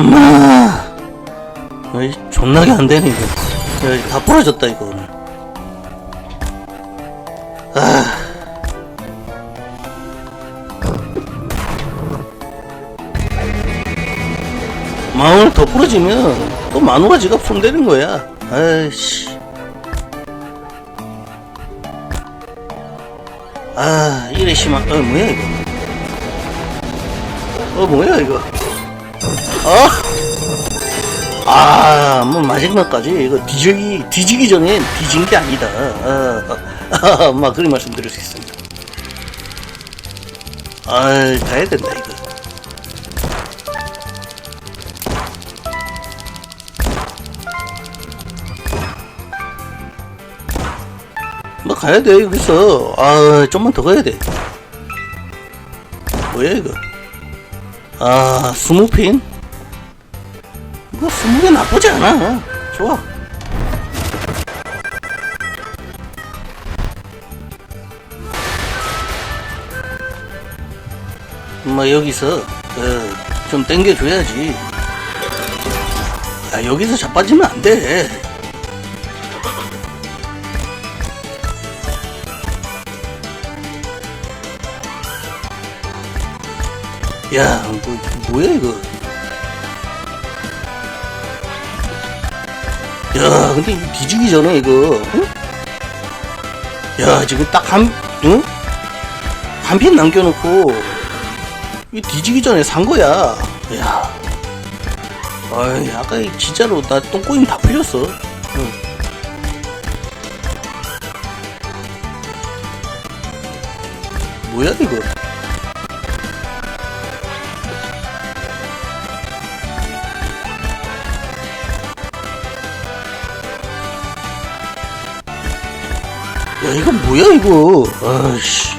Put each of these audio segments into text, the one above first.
엄마! 어이 존나게 안 되네 이거. 야, 다 부러졌다 이거 오늘. 아. 마음을 더 부러지면 또 마누라 지갑 손대는 거야. 아이씨. 아 이래 심한 어 뭐야 이거? 어 뭐야 이거 어? 아, 뭐 마지막까지 이거 뒤지기 뒤지기 전엔 뒤진 게 아니다. 아, 아, 아, 막 그리 말씀 드릴 수 있습니다. 아, 가야 된다 이거. 뭐 가야 돼 여기서. 아, 좀만 더 가야 돼. 뭐야 이거? 아, 스무 핀? 뭐 스무 개 나쁘지 않아. 좋아. 뭐 여기서 어, 좀 땡겨줘야지. 아 여기서 자빠지면 안 돼. 야, 뭐, 뭐야 이거? 야, 근데 이거 뒤지기 전에 이거, 응? 야, 지금 딱 한, 응? 한핀 남겨놓고, 이 뒤지기 전에 산 거야. 야. 아이, 아까 이 진짜로 나 똥꼬임 다 풀렸어. 응. 뭐야, 이거? 야, 이거 뭐야, 이거? 아이씨.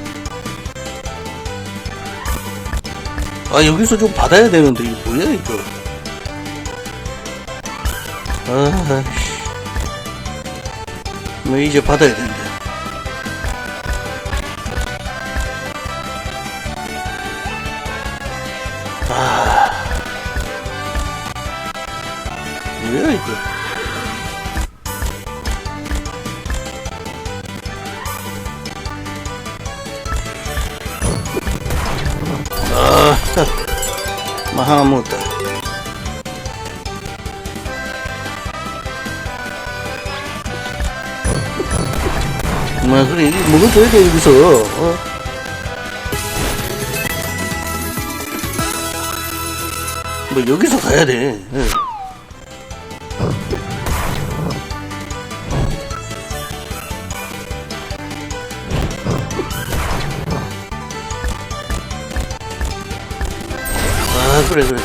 아, 여기서 좀 받아야 되는데, 이거 뭐야, 이거? 아이씨. 뭐, 이제 받아야 된대. 아. 뭐야, 이거? 뭐 하나 먹었다. 뭐 그래 이거 먹어줘야 돼 여기서. 어? 뭐 여기서 가야 돼. 예. 아 그래 그래.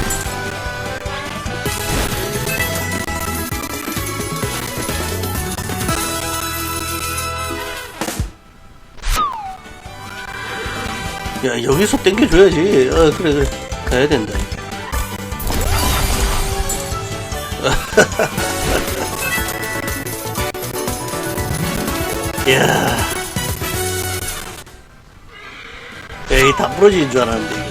야 여기서 땡겨줘야지. 아 그래 그래 가야 된다. 야. 에이 다 부러지는 줄 알았는데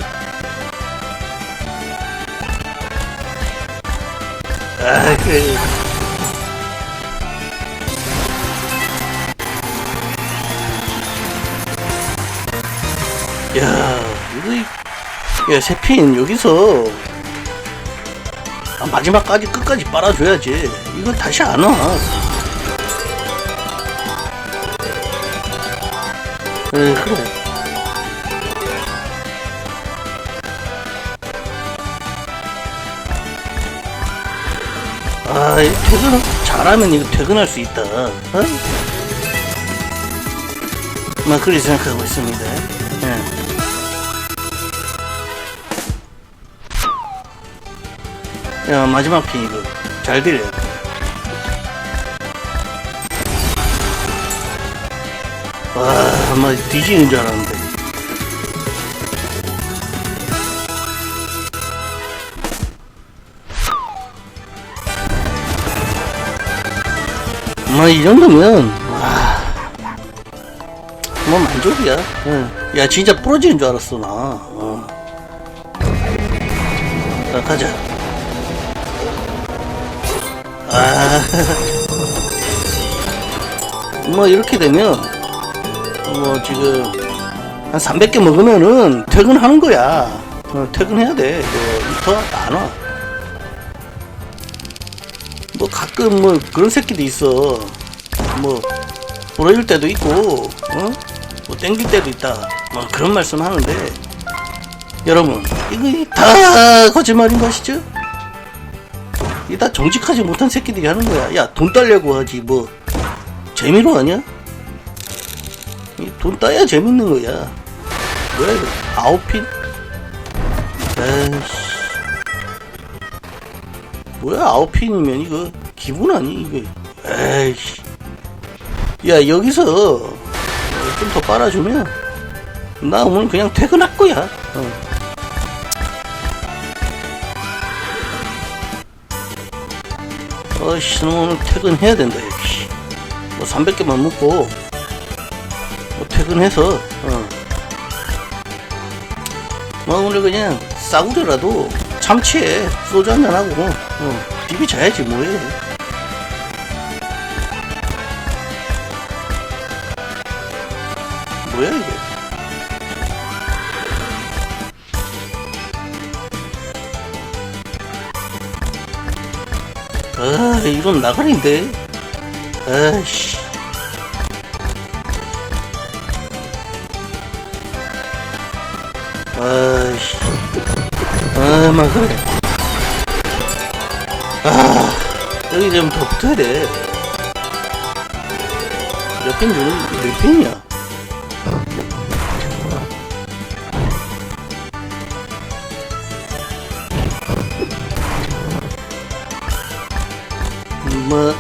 아 그래. 야 이거 이- 야 세핀 여기서 아, 마지막까지 끝까지 빨아줘야지. 이거 다시 안 와. 에 그래. 아, 이 퇴근 잘하면 이거 퇴근할 수 있다. 어? 막 그리 생각하고 있습니다. 예. 야 마지막 핀 이거 잘 들려야 돼. 와, 아마 뒤지는 줄 알았는데. 뭐 이 정도면 아, 뭐 만족이야. 야 진짜 부러지는 줄 알았어 나. 어. 가자. 아. 뭐 이렇게 되면 뭐 지금 한 300개 먹으면은 퇴근하는 거야. 어, 퇴근해야 돼. 뭐, 이거 이터 안 와. 뭐 가끔 뭐 그런 새끼도 있어. 뭐 부러질 때도 있고, 어? 뭐 땡길 때도 있다. 뭐 그런 말씀 하는데 여러분 이거 다 거짓말인 것이죠? 이다 정직하지 못한 새끼들이 하는 거야. 야 돈 따려고 하지 뭐 재미로 하냐? 이 돈 따야 재밌는 거야. 뭐야 이거 아웃핀? 에이씨 뭐야 아웃핀이면 이거 기분 아니 이거. 에이씨. 야 여기서 좀 더 빨아주면 나 오늘 그냥 퇴근할 거야. 어. 어이씨 나 오늘 퇴근해야 된다 역시. 뭐 300개만 먹고 뭐 퇴근해서 어. 뭐 오늘 그냥 싸구려라도 참치에 소주 한잔하고 어, 비비 자야지 뭐해. 뭐야 이게? 아 이건 나가린데. 아씨. 아씨. 아마 그래 아 여기 좀 더 붙어야 돼몇 주는 몇 펜이야 뭐,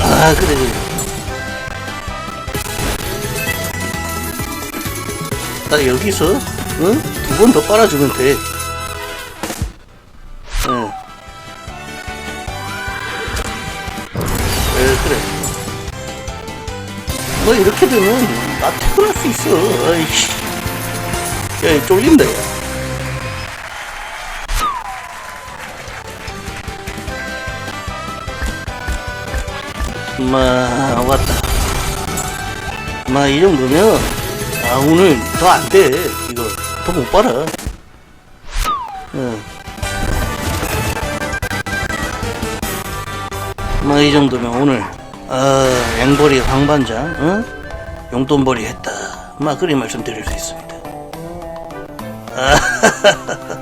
아, 그래, 그래. 딱 여기서, 응? 두 번 더 빨아주면 돼. 뭐, 이렇게 되면, 나 퇴근할 수 있어. 아이씨. 야, 쫄린다, 야. 마 왔다. 마 이 정도면 아 오늘 더 안 돼. 이거 더못 빨아. 응. 마 이 정도면 오늘 아 앵벌이 황반장, 응? 용돈벌이 했다. 마 그리 말씀드릴 수 있습니다. 아,